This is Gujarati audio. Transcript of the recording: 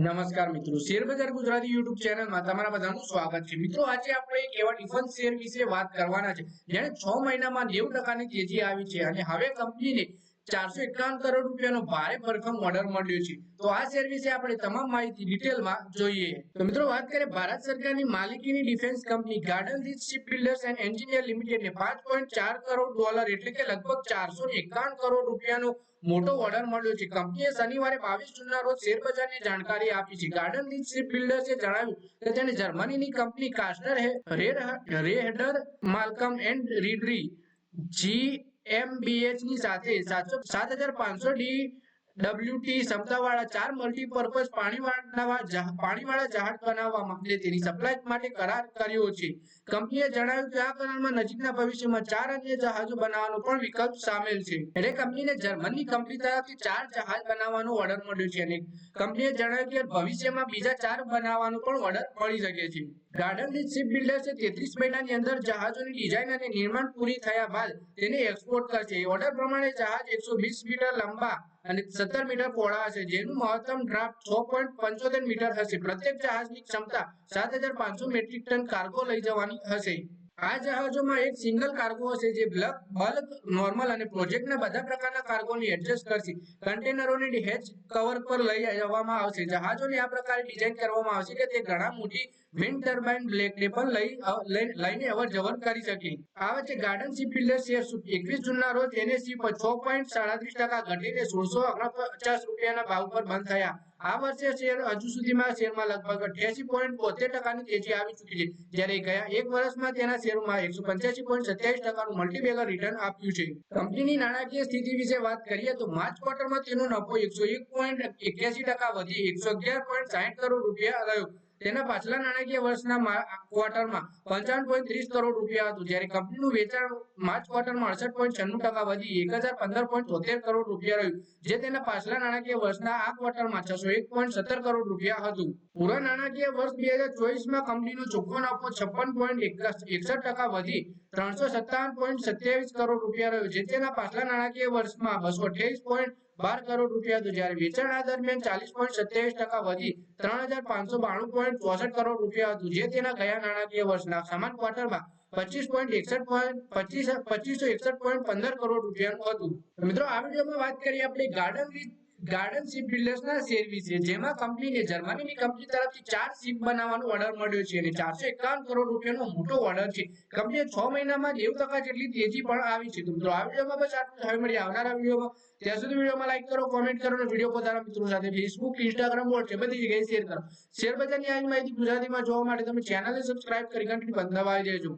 નમસ્કાર મિત્રો. શેર બજાર ગુજરાતી યુટ્યુબ ચેનલમાં તમારા બધાનું સ્વાગત છે. મિત્રો, આજે આપણે એક એવા ડિફન શેર વિશે વાત કરવાના છે. જેણે છ મહિનામાં નેવું ટકાની તેજી આવી છે અને હવે કંપનીને ચારસો એકાવન કરોડ રૂપિયાનો ભારે ભરખમ ઓર્ડર મળ્યો છે. તો આ શેર વિશે આપણે તમામ માહિતી ડિટેલમાં જોઈએ. તો મિત્રો વાત કરીએ ભારત સરકારની માલિકીની defence company garden reach ship builders and engineer લિમિટેડને પાંચ કરોડ ડોલર એટલે કે લગભગ ચારસો કરોડ રૂપિયાનો મોટો ઓર્ડર મળ્યો છે. કંપનીએ શનિવારે બાવીસ જૂનના રોજ શેરબજારની જાણકારી આપી છે. ગાર્ડન રીચ શિપ બિલ્ડર્સે જણાવ્યું કે તેને જર્મનીની કંપની કાસ્ટર રેહેડર માલકમ એન્ડ રીડરી જી એમબીએચની સાથે સાતસો સાત હજાર પાંચસો ડી મલ્ટીપર્પઝ પાણીવાળા પાણીવાળા જહાજ બનાવવા માટે તેની સપ્લાય માટે કરાર કર્યો છે. કંપનીએ જણાવ્યું કે આ કરારમાં નજીકના ભવિષ્યમાં ચાર અન્ય જહાજો બનાવવાનો પણ વિકલ્પ સામેલ છે. એટલે કંપનીને જર્મનની કંપની તરફથી ચાર જહાજ બનાવવાનો ઓર્ડર મળ્યો છે અને કંપનીએ જણાવ્યું કે ભવિષ્યમાં બીજા ચાર બનાવવાનો પણ ઓર્ડર મળી શકે છે. ગાર્ડન શિપ બિલ્ડર્સે તેત્રીસ મહિનાની અંદર જહાજોની ડિઝાઇન અને નિર્માણ પૂરી થયા બાદ તેને એક્સપોર્ટ કરશે. ઓર્ડર પ્રમાણે જહાજ એકસો વીસ મીટર લંબા અને સત્તર મીટર પહોળા હશે, જેનું મહત્તમ ડ્રાફ્ટ છ પોઈન્ટ પંચોતેર મીટર હશે. પ્રત્યેક જહાજની ક્ષમતા સાત હજાર પાંચસો મેટ્રિક ટન કાર્ગો લઈ જવાની હશે. આ જહાજોમાં એક સિંગલ કાર્ગો હશે જે બ્લક બલ્ક નોર્મલ અને પ્રોજેક્ટના બધા પ્રકારના કાર્ગોને એડજસ્ટ કરશે. કન્ટેનરોને હેચ કવર પર લઈ જવામાં આવશે. જહાજોને આ પ્રકારે ડિઝાઇન કરવામાં આવશે કે તે ઘણા મોટી વિન્ડ ટર્બાઇન બ્લેકને પણ લઈ- લઈને અવર જવર કરી શકે. આ વચ્ચે ગાર્ડન શિપ બિલ્ડર શેર એકવીસ જૂનના રોજ એનએસસી પર છ પોઈન્ટ સાડત્રીસ ટકા ઘટીને સોળસો ઓગણપચાસ રૂપિયાના ભાવ પર બંધ થયા. આ વર્ષે શેર હજુ સુધીમાં શેરમાં લગભગ અઠ્યાસી પોઈન્ટ બોતેર ટકાની તેજી આવી ચૂકી છે. જ્યારે ગયા એક વર્ષમાં તેના શેરોમાં એકસો પંચ્યાસી પોઈન્ટ સત્યાવીસ ટકાનું મલ્ટીબેગર રિટર્ન આપ્યું છે. કંપનીની નાણાકીય સ્થિતિ વિશે વાત કરીએ તો માર્ચ ક્વાર્ટરમાં તેનો નફો એકસો એક પોઈન્ટ એક્યાસી ટકા વધી એકસો અગિયાર પોઈન્ટ સાહીઠ કરોડ રૂપિયા રહ્યો. તેના પાછલા નાણાકીય વર્ષના ક્વાર્ટરમાં પંચાવન પોઈન્ટ ત્રીસ કરોડ રૂપિયા હતું. જ્યારે કંપનીનું વેચાણ માર્ચ ક્વાર્ટરમાં અડસઠ પોઈન્ટ છન્નું ટકા વધી એક હજાર પંદર પોઈન્ટ તોતેર કરોડ રૂપિયા રહ્યું, જે તેના પાછલા નાણાકીય વર્ષના આ ક્વાર્ટરમાં છસો એક પોઈન્ટ સત્તર કરોડ રૂપિયા હતું. પૂરા નાણાકીય વર્ષ બે હજાર ચોવીસમાં કંપનીનો ચોખ્ખો નફો છપ્પન પોઈન્ટ એકસઠ ટકા વધી ત્રણસો સત્તાવન પોઈન્ટ સત્યાવીસ કરોડ રૂપિયા રહ્યો, જે તેના પાછલા નાણાકીય વર્ષમાં બસો અઠ્યાવીસ પોઈન્ટ બાર કરોડ રૂપિયા હતું. જ્યારે વેચાણ દરમિયાન ચાલીસ પોઈન્ટ સત્યાવીસ ટકા વધી ત્રણ હજાર પાંચસો બાણું પોઈન્ટ ચોસઠ કરોડ રૂપિયા હતું, જે તેના ગયા નાણાકીય વર્ષના સમાન ક્વાર્ટરમાં પચીસ પોઈન્ટ એકસઠ પોઈન્ટ પચીસ, પચીસો એકસઠ પોઈન્ટ પંદર કરોડ રૂપિયાનું હતું. મિત્રો, આ વિડીયોમાં વાત કરીએ આપણે ગાર્ડન રીચ ગાર્ડન શિપ બિલ્ડર્સના સેરવી છે. જેમાં કંપનીને જર્મનીની કંપની તરફથી ચાર શિપ બનાવવાનો ઓર્ડર મળ્યો છે અને ચારસો એકાવન કરોડ રૂપિયાનો મોટો ઓર્ડર છે. કંપનીએ છ મહિનામાં નેવું ટકા જેટલી તેજી પણ આવી છે. મિત્રો, આ વિડીયોમાં બસ આટલું હવે મળીએ આવનારા વિડીયોમાં. ત્યાં સુધી વિડીયોમાં લાઈક કરો કોમેન્ટ કરો અને વીડિયો પોતાના મિત્રો સાથે ફેસબુક ઇન્સ્ટાગ્રામ વોટ્સએપ બધી જગ્યાએ શેર કરો. શેર બજારની આવી માહિતી ગુજરાતીમાં જોવા માટે તમે ચેનલને સબસ્ક્રાઇબ કરી ઘંટી બંધ દબાવી દેજો